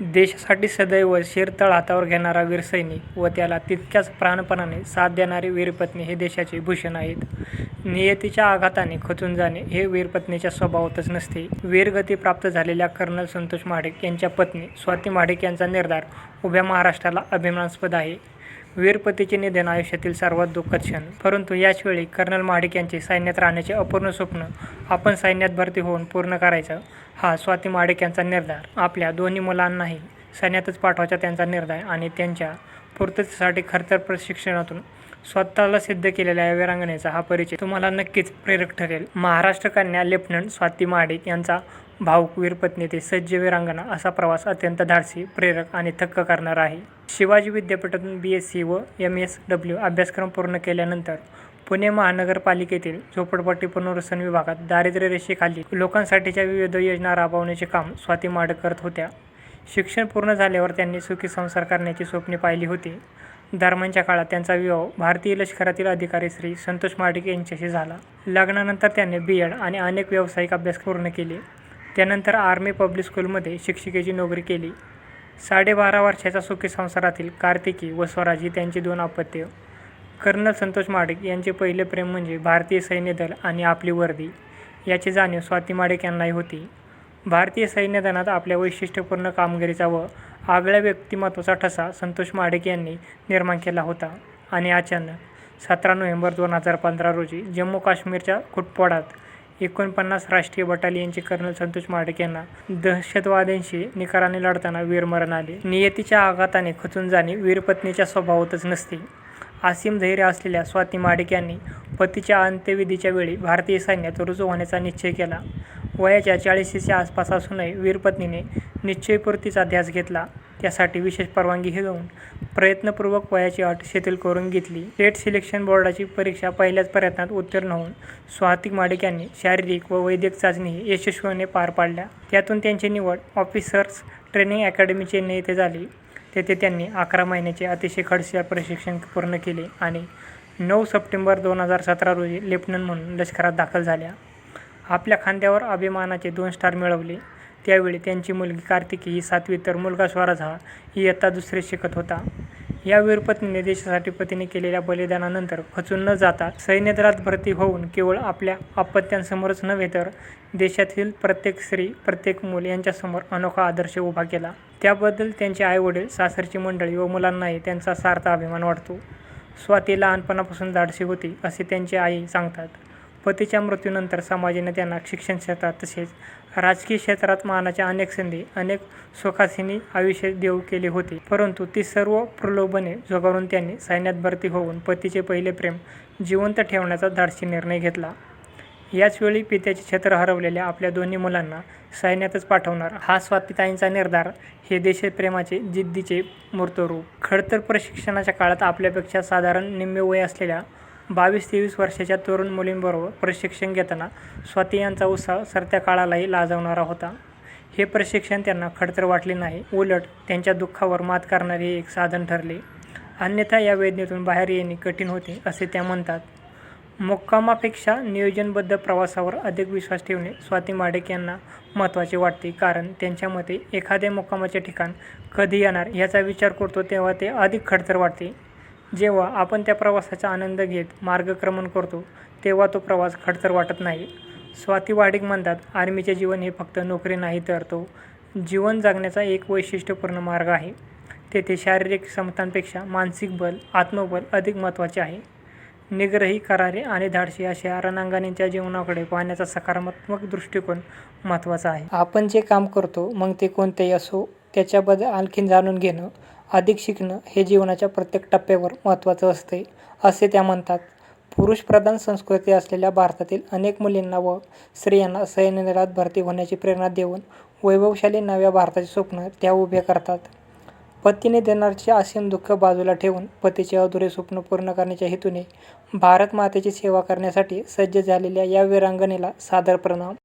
देशासाठी सदैव शिरतळ हातावर घेणारा वीर सैनिक व त्याला तितक्याच प्राणपणाने साथ देणारी वीरपत्नी हे देशाचे भूषण आहेत. नियतीच्या आघाताने खचून जाणे हे वीरपत्नीच्या स्वभावातच नसते. वीरगती प्राप्त झालेल्या कर्नल संतोष महाडिक यांच्या पत्नी स्वाती महाडिक यांचा निर्धार उभ्या महाराष्ट्राला अभिमानास्पद आहे. वीरपतीचे निधन आयुष्यातील सर्वात दुःखद क्षण. परंतु याच वेळी कर्नल महाडिक यांचे सैन्यात राहण्याचे अपूर्ण स्वप्न आपण सैन्यात भरती होऊन पूर्ण करायचं हा स्वाती महाडिक यांचा निर्धार. आपल्या दोन्ही मुलांनाही सैन्यातच पाठवायचा त्यांचा निर्धार आणि त्यांच्या पूर्ततेसाठी खडतर प्रशिक्षणातून स्वतःला सिद्ध केलेल्या या वीरांगणेचा हा परिचय तुम्हाला नक्कीच प्रेरक ठरेल. महाराष्ट्र कन्या लेफ्टनंट स्वाती महाडिक यांचा भावूक वीरपत्नी ते सज्ज वीरांगना असा प्रवास अत्यंत धाडसी, प्रेरक आणि थक्क करणारा आहे. शिवाजी विद्यापीठातून बी एस सी व एम एस डब्ल्यू अभ्यासक्रम पूर्ण केल्यानंतर पुणे महानगरपालिकेतील झोपडपट्टी पुनर्वसन विभागात दारिद्र्यरेषेखालील लोकांसाठीच्या विविध योजना राबवण्याचे काम स्वाती माडक करत होत्या. शिक्षण पूर्ण झाल्यावर त्यांनी सुखी संसार करण्याची स्वप्ने पाहिली होती. दरम्यानच्या काळात त्यांचा विवाह भारतीय लष्करातील अधिकारी श्री. संतोष माडिक यांच्याशी झाला. लग्नानंतर त्यांनी बी एड आणि अनेक व्यावसायिक अभ्यास पूर्ण केले. त्यानंतर आर्मी पब्लिक स्कूलमध्ये शिक्षिकेची नोकरी केली. साडेबारा वर्षाच्या सुखी संसारातील कार्तिकी व स्वराज ही त्यांची दोन अपत्य कर्नल संतोष माडिक यांचे पहिले प्रेम म्हणजे भारतीय सैन्यदल आणि आपली वर्दी याची जाणीव स्वाती माडिक यांनाही होती. भारतीय सैन्यदलात आपल्या वैशिष्ट्यपूर्ण कामगिरीचा व आगळ्या व्यक्तिमत्त्वाचा ठसा संतोष माडिक यांनी निर्माण केला होता आणि अचानक सतरा नोव्हेंबर दोन हजार पंधरा रोजी जम्मू काश्मीरच्या कुटपाडात एकोणपन्नास राष्ट्रीय बटालियनचे कर्नल संतोष माडक यांना दहशतवाद्यांशी निकराने लढताना वीरमरण आले. नियतीच्या आघाताने खचून जाणे वीरपत्नीच्या स्वभावातच नसते. असीम धैर्य असलेल्या स्वाती महाडिक यांनी पतीच्या अंत्यविधीच्या वेळी भारतीय सैन्यात रुजू होण्याचा निश्चय केला. वयाच्या चाळीसीच्या आसपास असूनही वीरपत्नीने निश्चयपूर्तीचा ध्यास घेतला. त्यासाठी विशेष परवानगी घेऊन प्रयत्नपूर्वक वयाची अट शिथिल करून घेतली. स्टेट सिलेक्शन बोर्डाची परीक्षा पहिल्याच प्रयत्नात उत्तीर्ण होऊन स्वातिक माडिक यांनी शारीरिक व वैद्यक चाचणीही यशस्वीपणे पार पाडल्या. त्यातून त्यांची निवड ऑफिसर्स ट्रेनिंग अकॅडमी चेन्नई येथे झाली. तेथे त्यांनी अकरा महिन्याचे अतिशय खडतर प्रशिक्षण पूर्ण केले आणि नऊ सप्टेंबर दोन हजार सतरा रोजी लेफ्टनंट म्हणून लष्करात दाखल झाल्या. आपल्या खांद्यावर अभिमानाचे दोन स्टार मिळवले. त्यावेळी त्यांची मुलगी कार्तिकी ही सातवी तर मुलगा स्वराज हा इयत्ता दुसरे शिकत होता. या वीरपत्नीने देशासाठी पतीने केलेल्या बलिदानानंतर खचून न जाता सैन्यदलात भरती होऊन केवळ आपल्या अपत्यांसमोरच नव्हे तर देशातील प्रत्येक स्त्री, प्रत्येक मूल यांच्यासमोर अनोखा आदर्श उभा केला. त्याबद्दल त्यांचे आई-वडील, सासरची मंडळी व मुलांनाही त्यांचा सार्थ अभिमान वाटतो. स्वाती लहानपणापासून धाडसी होती असे त्यांची आई सांगतात. पतीच्या मृत्यूनंतर समाजाने त्यांना शिक्षण क्षेत्रात तसेच राजकीय क्षेत्रात मानाच्या अनेक संधी, अनेक सुखासिनी आयुष्य देऊ केले होते. परंतु ती सर्व प्रलोभने झुगारून त्यांनी सैन्यात भरती होऊन पतीचे पहिले प्रेम जिवंत ठेवण्याचा धाडसी निर्णय घेतला. याचवेळी पित्याचे छत्र हरवलेल्या आपल्या दोन्ही मुलांना सैन्यातच पाठवणार हा स्वापिताईंचा निर्धार हे देशप्रेमाचे, जिद्दीचे मूर्तरूप. खडतर प्रशिक्षणाच्या काळात आपल्यापेक्षा साधारण निम्मे वय असलेल्या बावीस-तेवीस वर्षाच्या तरुण मुलींबरोबर प्रशिक्षण घेताना स्वाती यांचा उत्साह सरत्या काळालाही लाजवणारा होता. हे प्रशिक्षण त्यांना खडतर वाटले नाही, उलट त्यांच्या दुःखावर मात करणारे एक साधन ठरले. अन्यथा या वेदनेतून बाहेर येणे कठीण होते असे त्या म्हणतात. मुक्कामापेक्षा नियोजनबद्ध प्रवासावर अधिक विश्वास ठेवणे स्वाती माडेक यांना महत्त्वाचे वाटते. कारण त्यांच्या मते एखाद्या मुक्कामाचे ठिकाण कधी येणार याचा विचार करतो तेव्हा ते अधिक खडतर वाटते. जेव्हा आपण त्या प्रवासाचा आनंद घेत मार्गक्रमण करतो तेव्हा तो प्रवास खडतर वाटत नाही. स्वाती वाडिक म्हणतात, आर्मीचे जीवन हे फक्त नोकरी नाही तर तो जीवन जगण्याचा एक वैशिष्ट्यपूर्ण मार्ग आहे. तेथे शारीरिक क्षमतांपेक्षा मानसिक बल, आत्मबल अधिक महत्त्वाचे आहे. निग्रही, करारे आणि धाडशी अशा रणांगणींच्या जीवनाकडे पाहण्याचा सकारात्मक दृष्टिकोन महत्त्वाचा आहे. आपण जे काम करतो मग ते कोणतेही असो त्याच्याबद्दल आणखीन जाणून घेणं, अधिक शिकणं हे जीवनाच्या प्रत्येक टप्प्यावर महत्त्वाचं असतं असे त्या म्हणतात. पुरुषप्रधान संस्कृती असलेल्या भारतातील अनेक मुलींना व स्त्रियांना सैन्यदलात भरती होण्याची प्रेरणा देऊन वैभवशाली नव्या भारताचे स्वप्न त्या उभे करतात. पतीने देणारचे असीम दुःख बाजूला ठेवून पतीचे अधुरे स्वप्न पूर्ण करण्याच्या हेतूने भारतमातेची सेवा करण्यासाठी सज्ज झालेल्या या वीरांगणेला सादर प्रणाम.